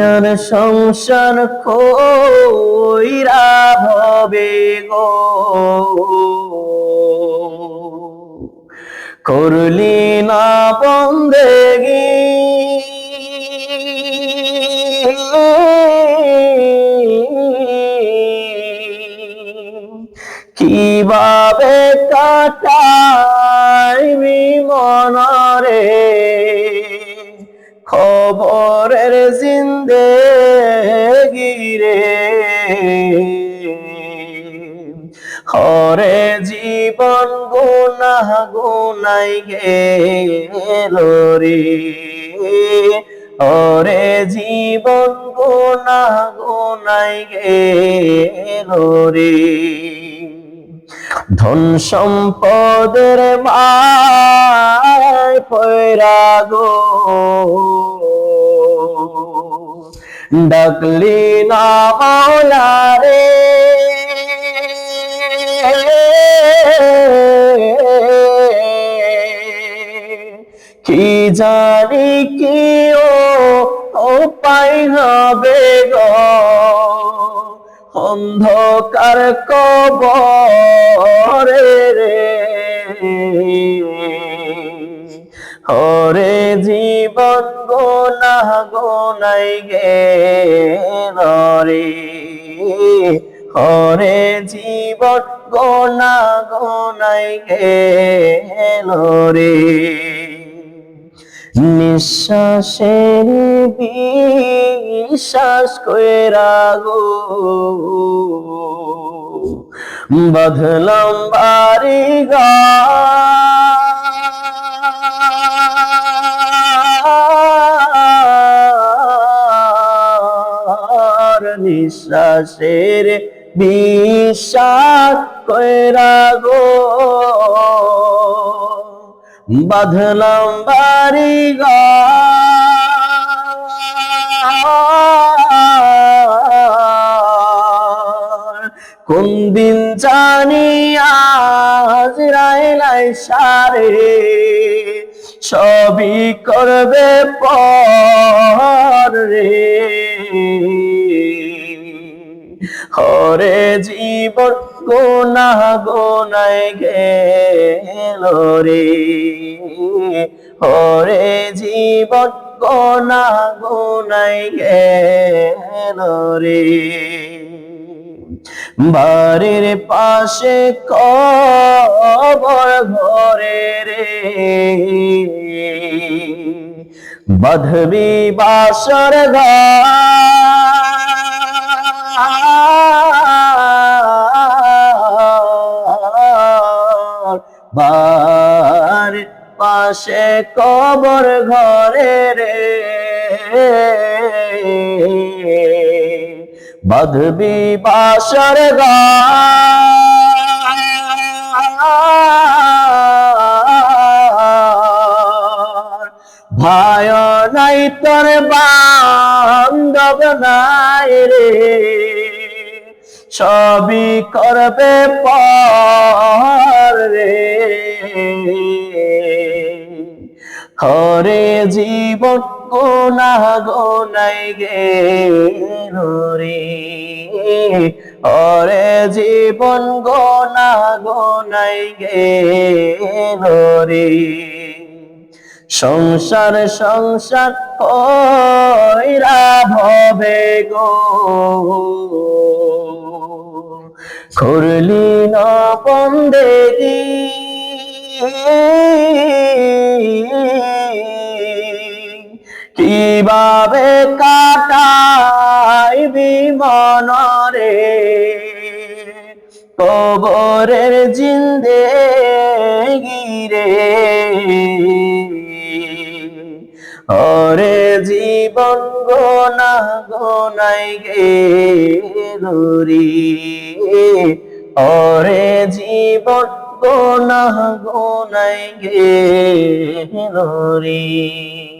আর সংসার খইরা ভবে গো। করলি না বন্দেগি। কীভাবে কাটাইবি মনরে? খবরের জিন্দে গিরে হরে জীবন গুনা গুনাই গেল রে। হরে জীবন গুনা গুনাই গেল ধন সম্পদের মায় গো। ডাকলি না মাওলা রে কি জানি কি ও ও পাই হবে গো। অন্ধকার কবরে রে। হরে জীবন গোনা গোনাই গে রে হরে জীবন গোনা গোনাই গে রে নিঃশ্বাসের বিশ্বাস কইরা গো বদলাম বাড়ি গা নিঃশ্বাসের বিশ্বাস কইরা গো বাঁধলাম বাড়ি। কোন দিন জানি আজ রাইলাই সারে সবই করবে পর রে হরে জীবন গোনা গোনায় গেল রে। হরে জীবন গোনা গোনায় গেল রে। বাড়ির পাশে কবর ঘরে রে। বধবি বাসর ঘর। বার পাশে কবর ঘরে রে। বধবি বাসর ভাই নাই তোর বান্ধব নাই রে। সবই করবে রে হরে জীবন গোনা গোনাই গে রে হরে জীবন গোনা গোনাই গে রে সংসার সংসার কইরা ভবে গো। করলি না বন্দেগি কীভাবে কাটাইবি মনরে? কবরের জিন্দে গিরে। হরে জীবন গোনা গোনাই গে দূরি হরে জীবন গোনা গোনাই গে রে